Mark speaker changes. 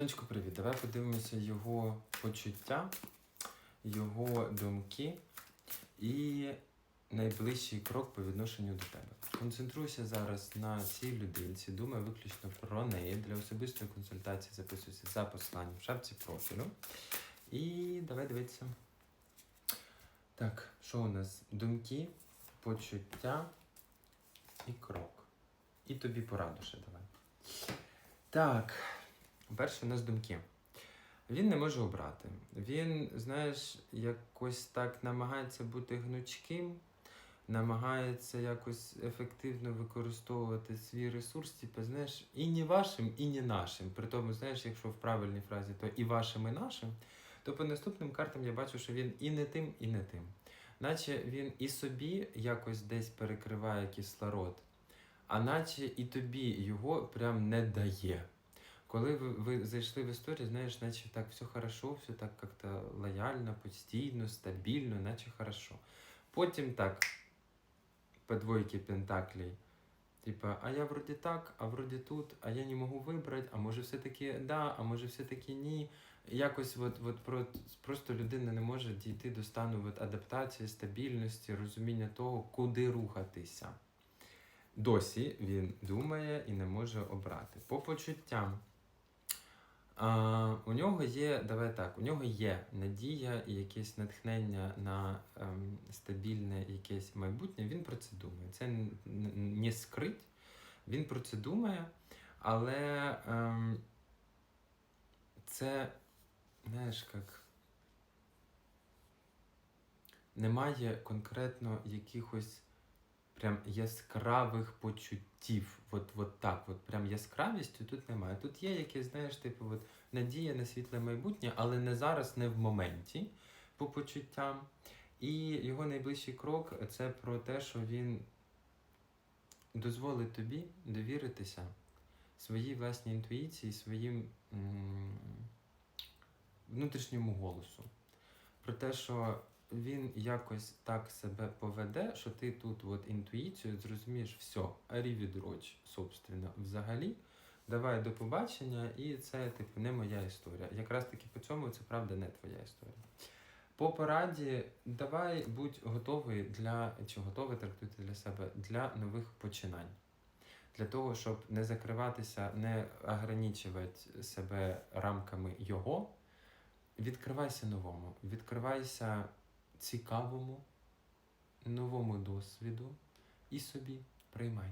Speaker 1: Сонечко, привіт. Давай подивимося його почуття, його думки і найближчий крок по відношенню до тебе. Концентруйся зараз на цій людинці, думай виключно про неї. Для особистої консультації записуйся за посиланням в шапці профілю. І давай дивитися. Так, що у нас? Думки, почуття і крок. І тобі пораду ще давай. Так. Перше у нас думки. Він не може обрати. Він, знаєш, якось так намагається бути гнучким, намагається якось ефективно використовувати свій ресурс, типу, знаєш, і не вашим, і не нашим. При тому, знаєш, якщо в правильній фразі, то і вашим, і нашим, то по наступним картам я бачу, що він і не тим, і не тим. Наче він і собі якось десь перекриває кислород, а наче і тобі його прям не дає. Коли ви, ви зайшли в історію, знаєш, наче так все хорошо, все так як-то лояльно, постійно, стабільно, наче хорошо. Потім так, по двойки пентаклей. Типа, а я вроді так, а вроді тут, а я не можу вибрати, а може все-таки да, а може все-таки ні. Якось от, от просто людина не може дійти до стану от, адаптації, стабільності, розуміння того, куди рухатися. Досі він думає і не може обрати. По почуттям. А, у нього є, давай так, у нього є надія і якесь натхнення на ем, стабільне якесь майбутнє. Він про це думає. Це не скрить, він про це думає, але ем, це, знаєш, як немає конкретно якихось прям яскравих почуттів. От, от так, от прям яскравістю тут немає. Тут є якесь, знаєш, типу, от надія на світле майбутнє, але не зараз, не в моменті по почуттям. І його найближчий крок це про те, що він дозволить тобі довіритися своїй власній інтуїції, своїм м, внутрішньому голосу. Про те, що він якось так себе поведе, що ти тут от інтуїцію зрозумієш все, арівідроч, собственно, взагалі. Давай до побачення, і це, типу, не моя історія. Якраз таки по цьому це правда не твоя історія. По пораді, давай будь готовий для чи готовий трактуйте для себе для нових починань. Для того, щоб не закриватися, не ограничувати себе рамками його, відкривайся новому, відкривайся цікавому, новому досвіду і собі приймай.